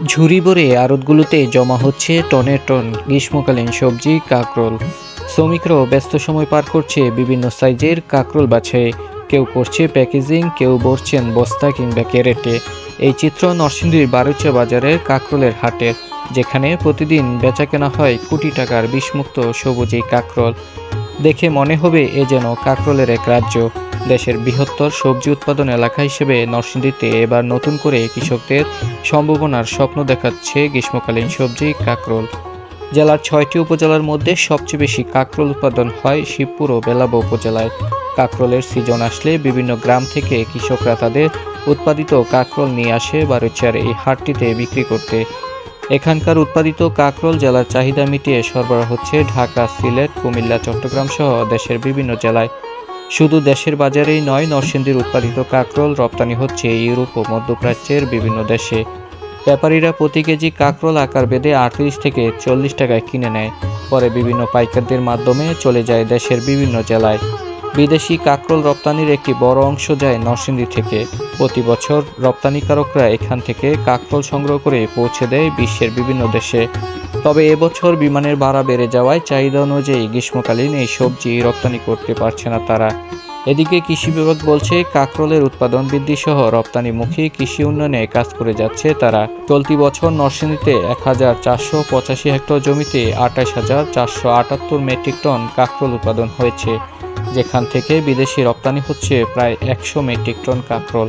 ঝুড়ি ভরে আড়তগুলোতে জমা হচ্ছে টনের টন গ্রীষ্মকালীন সবজি, কাকরোল। শ্রমিকরাও ব্যস্ত সময় পার করছে বিভিন্ন সাইজের কাকরোল বাছাই কেউ করছে প্যাকেজিং, কেউ ভরছেন বস্তা কিংবা ক্যারেটে। এই চিত্র নরসিংদীর বারুচা বাজারের কাকরোলের হাটের যেখানে প্রতিদিন বেচাকেনা হয় কোটি টাকার বিষমুক্ত সবুজ কাকরোল। দেখে মনে হবে এ যেন কাকরোলের এক রাজ্য। দেশের বৃহত্তর সবজি উৎপাদন এলাকা হিসেবে নরসিংদীতে এবার নতুন করে কৃষকদের সম্ভাবনার স্বপ্ন দেখাচ্ছে গ্রীষ্মকালীন সবজি কাকরোল। জেলার ছয়টি উপজেলার মধ্যে সবচেয়ে বেশি কাকরোল উৎপাদন হয় শিবপুর ও বেলাবো উপজেলায়। কাকরোলের সিজন আসলে বিভিন্ন গ্রাম থেকে কৃষকরা তাদের উৎপাদিত কাকরোল নিয়ে আসে বারুচার এই হাটটিতে বিক্রি করতে। এখানকার উৎপাদিত কাকরোল জেলার চাহিদা মিটিয়ে সরবরাহ হচ্ছে ঢাকা, সিলেট, কুমিল্লা, চট্টগ্রাম সহ দেশের বিভিন্ন জেলায়। শুধু দেশের বাজারেই নয়, নরসিংদীর উৎপাদিত কাকরোল রপ্তানি হচ্ছে ইউরোপ ও মধ্যপ্রাচ্যের বিভিন্ন দেশে। ব্যাপারীরা প্রতি কেজি কাকরোল আকার বেঁধে আটত্রিশ থেকে চল্লিশ টাকায় কিনে নেয়। পরে বিভিন্ন পাইকারদের মাধ্যমে চলে যায় দেশের বিভিন্ন জেলায়। বিদেশি কাকরোল রপ্তানির একটি বড় অংশ যায় নরসিংদী থেকে। প্রতি বছর রপ্তানিকারকরা এখান থেকে কাকরোল সংগ্রহ করে পৌঁছে দেয় বিশ্বের বিভিন্ন দেশে। তবে এবছর বিমানের ভাড়া বেড়ে যাওয়ায় চাহিদা অনুযায়ী গ্রীষ্মকালীন এই সবজি রপ্তানি করতে পারছে না তারা। এদিকে কৃষি বিভাগ বলছে, কাকরোলের উৎপাদন বৃদ্ধি সহ রপ্তানিমুখী কৃষি উন্নয়নে কাজ করে যাচ্ছে তারা। চলতি বছর নরসিংদীতে এক হাজার চারশো পঁচাশি হেক্টর জমিতে আঠাশ হাজার চারশো আটাত্তর মেট্রিক টন কাকরোল উৎপাদন হয়েছে। যেখান থেকে বিদেশি রপ্তানি হচ্ছে প্রায় একশো মেট্রিক টন কাকরোল।